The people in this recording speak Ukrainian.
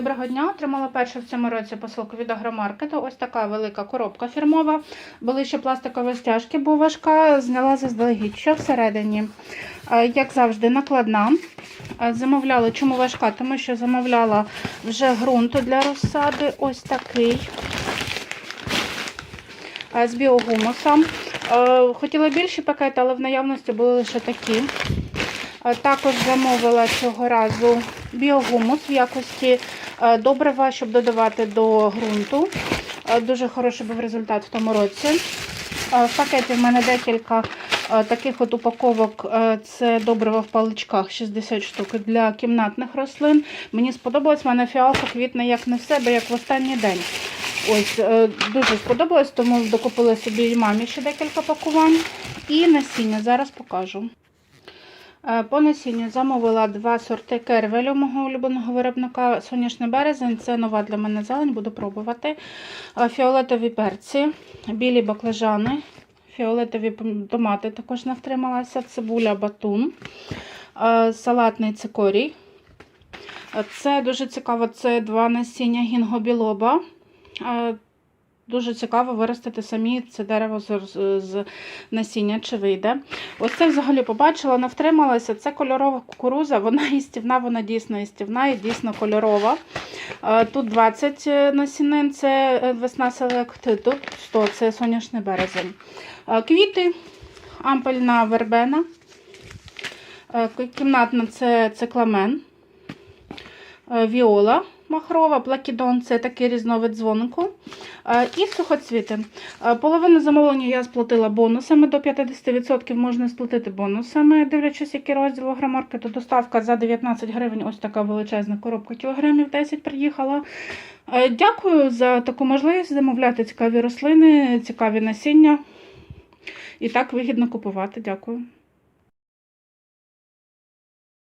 Доброго дня. Отримала першу в цьому році посилку від агромаркету. Ось така велика коробка фірмова. Були ще пластикові стяжки, бо важка. Зняла заздалегідь. Що всередині? Е, Як завжди, накладна. Е, Замовляла, чому важка? Тому що замовляла вже ґрунт для розсади. Ось такий. Е, З біогумусом. Хотіла більші пакети, але в наявності були лише такі. Також замовила цього разу біогумус в якості е, добрива, щоб додавати до ґрунту. Е, Дуже хороший був результат в тому році. Е, В пакеті в мене декілька таких от упаковок. Це добрива в паличках 60 штук для кімнатних рослин. Мені сподобалось, в мене фіалка квітне як не в себе, як в останній день. Ось, дуже сподобалось, тому докупила собі і мамі ще декілька пакувань. І насіння зараз покажу. Е, По насінню замовила два сорти кервелю мого улюбленого виробника Соняшний березень. Це нова для мене зелень, буду пробувати. Е, Фіолетові перці, білі баклажани, фіолетові томати також не втрималася, цибуля батун, е, салатний цикорій. Це дуже цікаво, це два насіння гінгобілоба. Е, Дуже цікаво виростити самі це дерево з, з, насіння, чи вийде. Ось це взагалі побачила, не втрималася. Це кольорова кукуруза, вона їстівна, вона дійсно їстівна і дійсно кольорова. Е, Тут 20 насінин, це е, весна селект, тут 100, це соняшний березень. Е, Квіти, ампельна вербена, Е, кімнатна це цикламен, Е, віола махрова, плакідон це такий різновид дзвонику. Е, І сухоцвіти. Е, Половину замовлення я сплатила бонусами. До 50% можна сплатити бонусами, дивлячись, який розділ у агромаркету. Доставка за 19 гривень. Ось така величезна коробка кілограмів 10 приїхала. Е, Дякую за таку можливість замовляти цікаві рослини, цікаві насіння. І так вигідно купувати. Дякую.